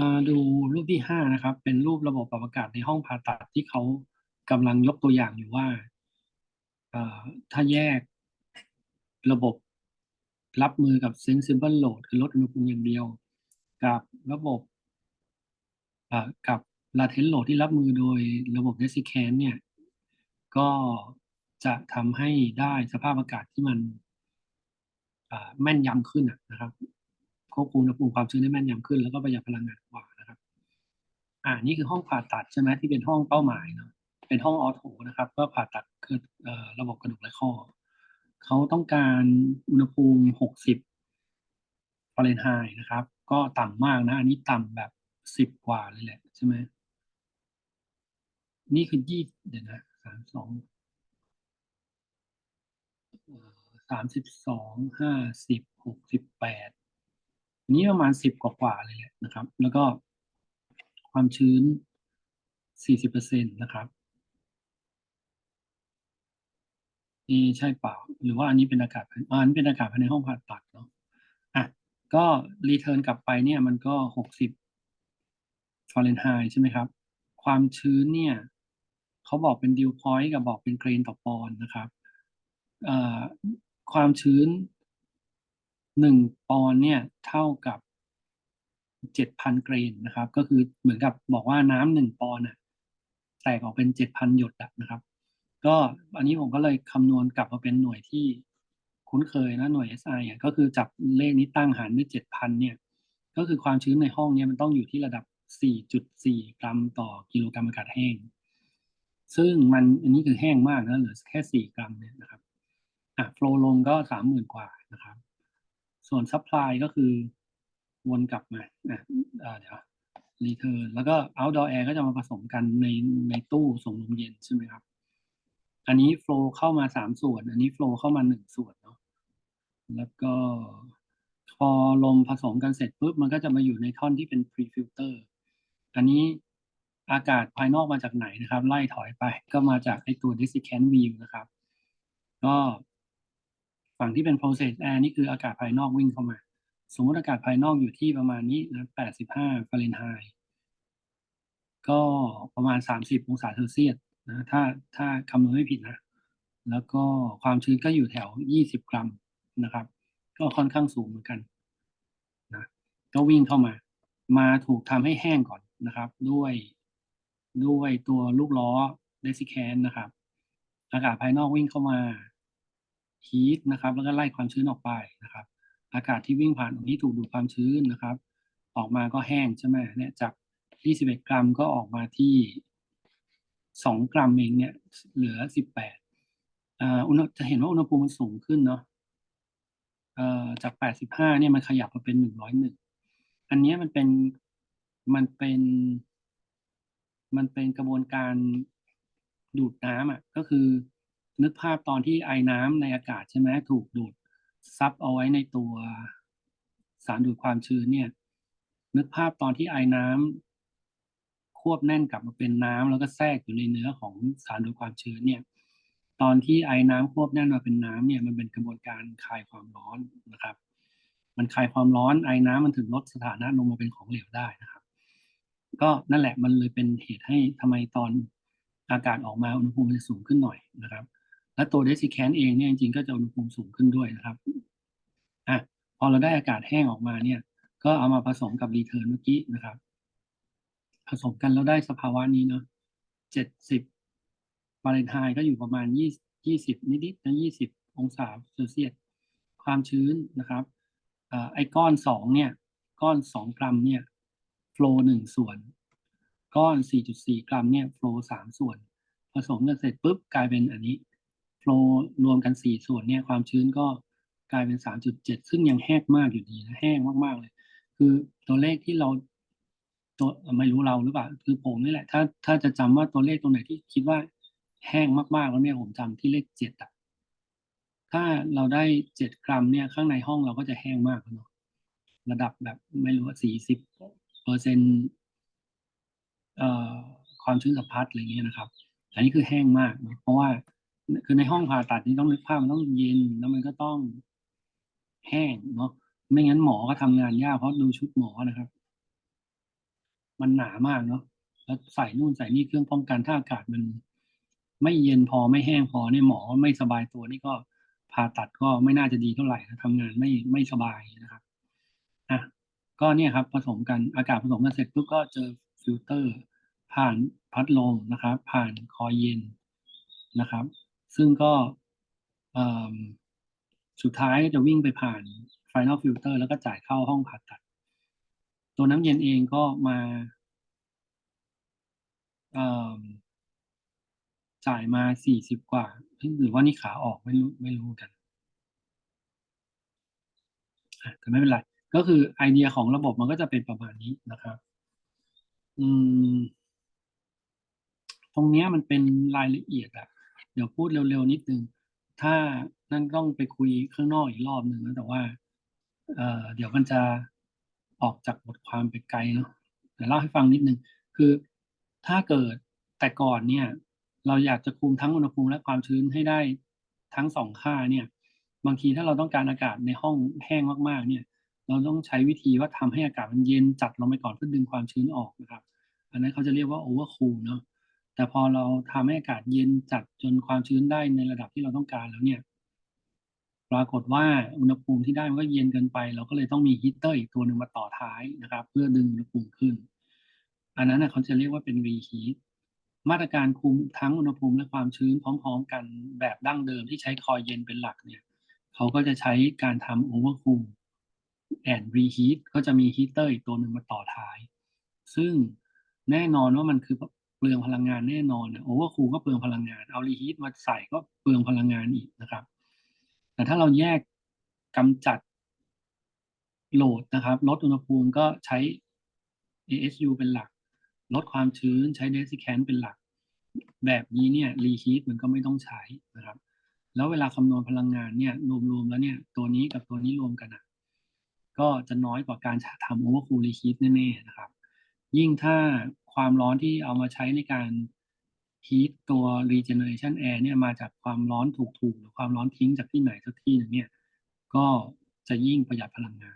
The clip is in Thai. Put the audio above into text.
มาดูรูปที่ห้านะครับ เป็นรูประบบปรับอากาศในห้องผ่าตัดที่เขากำลังยกตัวอย่างอยู่ว่าถ้าแยกระบบรับมือกับ sensible load คือลดอุณหภูมิอย่างเดียว กับระบบกับ latent load ที่รับมือโดยระบบ desiccant เนี่ย ก็จะทำให้ได้สภาพอากาศที่มันแม่นยำขึ้นนะครับ ควบคุมอุณหภูมิความชื้นได้แม่นยำขึ้น แล้วก็ประหยัดพลังงานกว่านะครับ อ่านี่คือห้องผ่าตัดใช่ไหมที่เป็นห้องเป้าหมายเนาะเป็นห้องออโถนะครับเพื่อผ่าตัดคือเอ่อระบบกระดูกและข้อเขาต้องการอุณหภูมิ 60ฟาเรนไฮต์นะครับ ก็ต่ำมากนะ อันนี้ต่ำแบบ 10 กว่าเลยแหละใช่ไหมนี่คือยี่เดี๋ยวนะสามสองสามสิบสองห้าสิบหกสิบแปด นี้ประมาณสิบกว่าๆเลยแหละนะครับ แล้วก็ความชื้นสี่สิบเปอร์เซ็นต์นะครับนี่ใช่เปล่า หรือว่าอันนี้เป็นอากาศอันนี้เป็นอากาศภายในห้องผ่าตัดเนาะอะก็รีเทิร์นกลับไปเนี่ยมันก็หกสิบฟาเรนไฮต์ใช่ไหมครับ ความชื้นเนี่ยเขาบอกเป็นดิวพอยต์กับบอกเป็นเกรนต่อปอนด์นะครับความชื้น หนึ่งปอนเนี่ยเท่ากับเจ็ดพันเกรนนะครับ ก็คือเหมือนกับบอกว่าน้ำหนึ่งปอนด์น่ะแตกออกเป็นเจ็ดพันหยดอะนะครับ ก็อันนี้ผมก็เลยคำนวณกลับมาเป็นหน่วยที่คุ้นเคยนะหน่วย SI อะก็คือจับเลขนี้ตั้งหารด้วยเจ็ดพันเนี่ย ก็คือความชื้นในห้องเนี่ยมันต้องอยู่ที่ระดับ 4.4 กรัมต่อกิโลกรัมอากาศแห้ง ซึ่งมันอันนี้คือแห้งมากนะเหลือแค่ 4 กรัมเนี่ยนะครับอะโฟลลงก็ 30,000 กว่านะครับ ส่วนซัพพลายก็คือวนกลับมาอะอ่าเดี๋ยวรีเทิร์นแล้วก็ outdoor air ก็จะมาผสมกันในในตู้ส่งลมเย็นใช่ไหมครับ อันนี้โฟล์เข้ามาสามส่วน อันนี้โฟล์เข้ามาหนึ่งส่วนเนาะแล้วก็พอลมผสมกันเสร็จปุ๊บมันก็จะมาอยู่ในท่อนที่เป็น pre filter อันนี้อากาศภายนอกมาจากไหนนะครับ ไล่ถอยไปก็มาจากไอตัว desiccant view นะครับ ก็ ฝั่งที่เป็น process air นี่คืออากาศภายนอกวิ่งเข้ามา สมมติอากาศภายนอกอยู่ที่ประมาณนี้นะ85ฟาเรนไฮต์ก็ประมาณ 30 องศาเซลเซียสนะถ้าถ้าคำนวณไม่ผิดนะ แล้วก็ความชื้นก็อยู่แถว 20 กรัมนะครับ ก็ค่อนข้างสูงเหมือนกันนะก็วิ่งเข้ามา มาถูกทำให้แห้งก่อนนะครับ ด้วยด้วยตัวลูกล้อเดซิแคนนะครับ อากาศภายนอกวิ่งเข้ามา ฮีทนะครับ แล้วก็ไล่ความชื้นออกไปนะครับ อากาศที่วิ่งผ่านตรงนี้ถูกดูดความชื้นนะครับ ออกมาก็แห้งใช่ไหมเนี่ยจาก 21 กรัมก็ออกมาที่ 2 กรัมเองเนี่ย เหลือ 18อ่าอุณหจะเห็นว่าอุณหภูมิมันสูงขึ้นเนาะเอ่อจาก 85 เนี่ยมันขยับมาเป็น 101 อันนี้มันเป็นมันเป็นมันเป็นกระบวนการดูดน้ำอะก็คือ นึกภาพตอนที่ไอน้ำในอากาศใช่ไหมถูกดูดซับเอาไว้ในตัวสารดูดความชื้นเนี่ย นึกภาพตอนที่ไอน้ำควบแน่นกลับมาเป็นน้ำแล้วก็แทรกอยู่ในเนื้อของสารดูดความชื้นเนี่ย ตอนที่ไอน้ำควบแน่นมาเป็นน้ำเนี่ยมันเป็นกระบวนการคลายความร้อนนะครับ มันคลายความร้อนไอน้ำมันถึงลดสถานะลงมาเป็นของเหลวได้นะครับ ก็นั่นแหละมันเลยเป็นเหตุให้ทำไมตอนอากาศออกมาอุณหภูมิมันจะสูงขึ้นหน่อยนะครับ และตัวเดซิแคนเองเนี่ยจริงๆก็จะอุณหภูมิสูงขึ้นด้วยนะครับอะพอเราได้อากาศแห้งออกมาเนี่ย ก็เอามาผสมกับรีเทิร์นเมื่อกี้นะครับ ผสมกันแล้วได้สภาวะนี้เนาะเจ็ดสิบฟาเรนไฮต์ก็อยู่ประมาณยี่ยี่สิบนิดๆนะยี่สิบองศาเซลเซียสความชื้นนะครับอไอ้ก้อนสองเนี่ย ก้อนสองกรัมเนี่ยโฟล์หนึ่งส่วน ก้อนสี่จุดสี่กรัมเนี่ยโฟล์สามส่วน ผสมกันเสร็จปุ๊บกลายเป็นอันนี้ ลรวมกันสี่ส่วนเนี่ยความชื้นก็กลายเป็นสามจุดเจ็ดซึ่งยังแห้งมากอยู่ดีนะแห้งมากๆเลย คือตัวเลขที่เราตัวไม่รู้เราหรือเปล่าคือผมนี่แหละ ถ้าถ้าจะจำว่าตัวเลขตรงไหนที่คิดว่าแห้งมากๆแล้วเนี่ยผมจำที่เลขเจ็ดอะถ้าเราได้เจ็ดกรัมเนี่ยข้างในห้องเราก็จะแห้งมากเนาะระดับแบบไม่รู้ว่าสี่สิบเปอร์เซ็นเอ่อความชื้นสัมพัทธ์อะไรเงี้ยนะครับ อันนี้คือแห้งมากนะเพราะว่า คือในห้องผ่าตัดนี่ต้องนึกภาพมันต้องเย็นแล้วมันก็ต้องแห้งเนาะไม่งั้นหมอก็ทำงานยากเพราะดูชุดหมอนะครับ มันหนามากเนาะแล้วใส่นู่นใส่นี่เครื่องป้องกันถ้าอากาศมัน ไม่เย็นพอไม่แห้งพอเนี่ยหมอไม่สบายตัวนี่ก็ผ่าตัดก็ไม่น่าจะดีเท่าไหร่นะทำงานไม่ไม่สบายนะครับอะก็เนี่ยครับ ผสมกันอากาศผสมกันเสร็จปุ๊บก็เจอฟิลเตอร์ ผ่านพัดลมนะครับ ผ่านคอยเย็นนะครับ ซึ่งก็สุดท้ายจะวิ่งไปผ่าน Final Filter แล้วก็จ่ายเข้าห้องผ่าตัด ตัวน้ำเย็นเองก็มาจ่ายมาสี่สิบกว่า หรือว่านี่ขาออกไม่รู้ไม่รู้กันแต่ไม่เป็นไร ก็คือไอเดียของระบบมันก็จะเป็นประมาณนี้นะครับอืมตรงเนี้ยมันเป็นรายละเอียดอะ เดี๋ยวพูดเร็วๆนิดนึง ถ้านั่นต้องไปคุยข้างนอกอีกรอบหนึ่งนะแต่ว่า เอ่อเดี๋ยวมันจะออกจากบทความไปไกลเนาะเดี๋ยวเล่าให้ฟังนิดนึง คือถ้าเกิดแต่ก่อนเนี่ย เราอยากจะคุมทั้งอุณหภูมิและความชื้นให้ได้ทั้งสองค่าเนี่ย บางทีถ้าเราต้องการอากาศในห้องแห้งมากๆ เนี่ย เราต้องใช้วิธีว่าทำให้อากาศมันเย็นจัดลงไปก่อนเพื่อดึงความชื้นออกนะครับ อันนั้นเขาจะเรียกว่า overcool เนาะ แต่พอเราทำให้อากาศเย็นจัดจนความชื้นได้ในระดับที่เราต้องการแล้วเนี่ย ปรากฏว่าอุณหภูมิที่ได้มันก็เย็นเกินไป เราก็เลยต้องมีฮีเตอร์อีกตัวหนึ่งมาต่อท้ายนะครับ เพื่อดึงอุณหภูมิขึ้น อันนั้นเขาจะเรียกว่าเป็น reheat มาตรการคุมทั้งอุณหภูมิและความชื้นพร้อม ๆ กันแบบดั้งเดิมที่ใช้คอยเย็นเป็นหลักเนี่ยเขาก็จะใช้การทำ overcool and reheat ก็จะมีฮีเตอร์อีกตัวหนึ่งมาต่อท้าย ซึ่งแน่นอนว่ามันคือ เปลืองพลังงานแน่นอนโอเวอร์คูลก็เปลืองพลังงาน เอารีฮีทมาใส่ก็เปลืองพลังงานอีกนะครับ แต่ถ้าเราแยกกำจัดโหลดนะครับลดอุณหภูมิก็ใช้ ASU เป็นหลัก ลดความชื้นใช้ Desiccant เป็นหลัก แบบนี้เนี่ยรีฮีทมันก็ไม่ต้องใช้นะครับ แล้วเวลาคำนวณพลังงานเนี่ยรวมๆแล้วเนี่ยตัวนี้กับตัวนี้รวมกันอะก็จะน้อยกว่าการทำ overcool reheat แน่ๆนะครับ ยิ่งถ้า ความร้อนที่เอามาใช้ในการฮีตตัว regeneration air เนี่ยมาจากความร้อนถูกๆหรือความร้อนทิ้งจากที่ไหนสักที่หนึ่งเนี่ยก็จะยิ่งประหยัดพลังงาน